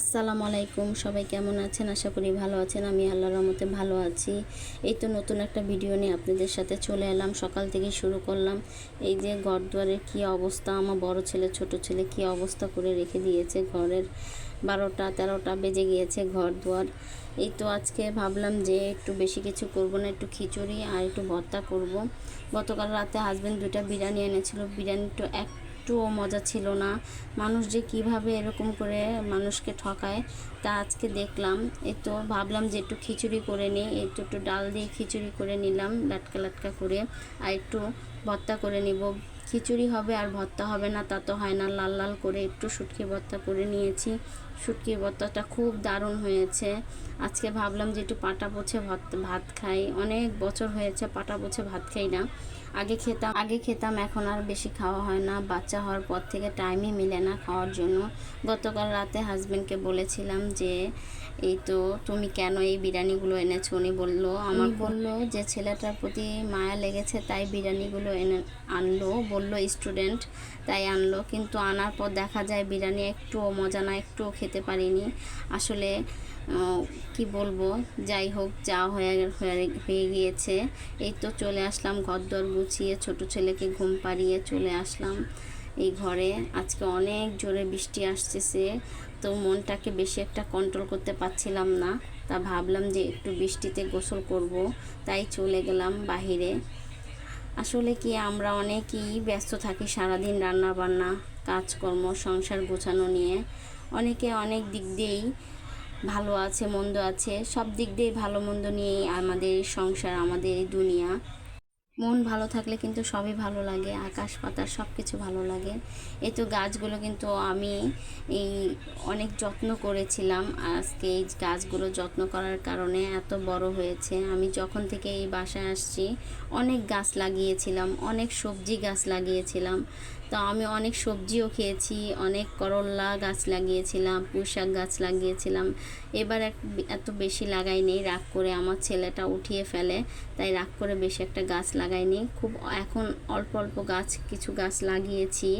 আসসালামু আলাইকুম। সবাই কেমন আছেন? আশা করি ভালো আছেন। আমি আল্লাহর রহমতে ভালো আছি। এই তো নতুন একটা ভিডিও নিয়ে আপনাদের সাথে চলে এলাম। সকাল থেকে শুরু করলাম। এই যে ঘর দুয়ারের কী অবস্থা, আমার বড় ছেলে, ছোট ছেলে কী অবস্থা করে রেখে দিয়েছে ঘরের বারোটা, তেরোটা বেজে গিয়েছে ঘর দুয়ার এই তো আজকে ভাবলাম যে একটু বেশি কিছু করব না, একটু খিচুড়ি আর একটু ভর্তা করব। গতকাল রাতে হাজব্যান্ড দুইটা বিরিয়ানি এনেছিল। বিরিয়ানিটা এক একটুও মজা ছিল না। মানুষ যে কীভাবে এরকম করে মানুষকে ঠকায়, তা আজকে দেখলাম। এই তো ভাবলাম যে একটু খিচুড়ি করে নিই। একটু একটু ডাল দিয়ে খিচুড়ি করে নিলাম, লাটকা লাটকা করে। আর একটু ভর্তা করে নিব। খিচুড়ি হবে আর ভর্তা হবে না তা তো হয় না। লাল লাল করে একটু শুটকি ভর্তা করে নিয়েছি। শুটকি ভর্তাটা খুব দারুণ হয়েছে। আজকে ভাবলাম যে একটু পাটা পোছে ভাত ভাত খাই। অনেক বছর হয়েছে পাটা পোছে ভাত খাই না। আগে খেতাম আগে খেতাম এখন আর বেশি খাওয়া হয় না। বাচ্চা হওয়ার পর থেকে টাইমই মিলে না খাওয়ার জন্য। গতকাল রাতে হাজব্যান্ডকে বলেছিলাম যে এই তো তুমি কেন এই বিরিয়ানিগুলো এনেছো? উনি বলল আমার বলল যে ছেলেটার প্রতি মায়া লেগেছে তাই বিরিয়ানিগুলো এনে আনলো। বলল, স্টুডেন্ট। তাই আনলো। কিন্তু আনার পর দেখা যায় বিরিয়ানি একটুও মজা না, একটুও খেতে পারিনি। আসলে কি বলব? যাই হোক, যা হয়ে হয়ে গিয়েছে। এই তো চলে আসলাম ঘর দর গুছিয়ে, ছোট ছেলেকে ঘুম পাড়িয়ে চলে আসলাম এই ঘরে। আজকে অনেক জোরে বৃষ্টি আসতেছে, তো মনটাকে বেশি একটা কন্ট্রোল করতে পারছিলাম না। তা ভাবলাম যে একটু বৃষ্টিতে গোসল করব। তাই চলে গেলাম বাহিরে। আসলে কি আমরা অনেকেই ব্যস্ত থাকি সারাদিন রান্না বান্না কাজকর্ম, সংসার গোছানো নিয়ে। অনেকে অনেক দিক দিয়েই ভালো আছে, মন্দ আছে। সব দিক দিয়েই ভালো, মন্দ নিয়েই আমাদের সংসার, আমাদের দুনিয়া। মন ভালো থাকলে কিন্তু সবই ভালো লাগে, আকাশ পাতা সব কিছু ভালো লাগে। এই তো গাছগুলো কিন্তু আমি এই অনেক যত্ন করেছিলাম। আজকে এই গাছগুলো যত্ন করার কারণে এত বড় হয়েছে। আমি যখন থেকে এই বাসায় আসছি, অনেক গাছ লাগিয়েছিলাম, অনেক সবজি গাছ লাগিয়েছিলাম। তো আমি অনেক সবজিও খেয়েছি, অনেক করল্লা গাছ লাগিয়েছিলাম পুঁইশাক গাছ লাগিয়েছিলাম। এবার এত বেশি লাগাইনি রাগ করে আমার ছেলেটা উঠিয়ে ফেলে, তাই রাগ করে বেশি একটা গাছ লাগাইনি খুব এখন অল্প অল্প গাছ, কিছু গাছ লাগিয়েছি।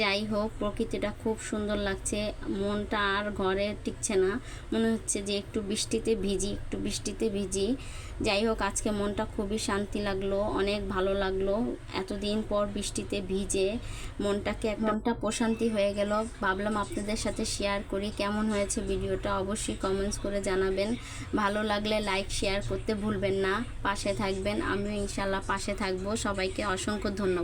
যাই হোক, প্রকৃতিটা খুব সুন্দর লাগছে, মনটা আর ঘরে টিকছে না। মনে হচ্ছে যে একটু বৃষ্টিতে ভিজি, একটু বৃষ্টিতে ভিজি। যাই হোক, আজকে মনটা খুবই শান্তি লাগল, অনেক ভালো লাগল। এতদিন পর বৃষ্টিতে ভিজে মনটাকে মনটা প্রশান্তি হয়ে গেল। ভাবলাম আপনাদের সাথে শেয়ার করি, কেমন হয়েছে ভিডিওটা অবশ্যই কমেন্টস করে জানাবেন। ভালো লাগলে লাইক শেয়ার করতে ভুলবেন না, পাশে থাকবেন। আমিও ইনশাল্লাহ পাশে থাকব। সবাইকে অসংখ্য ধন্যবাদ।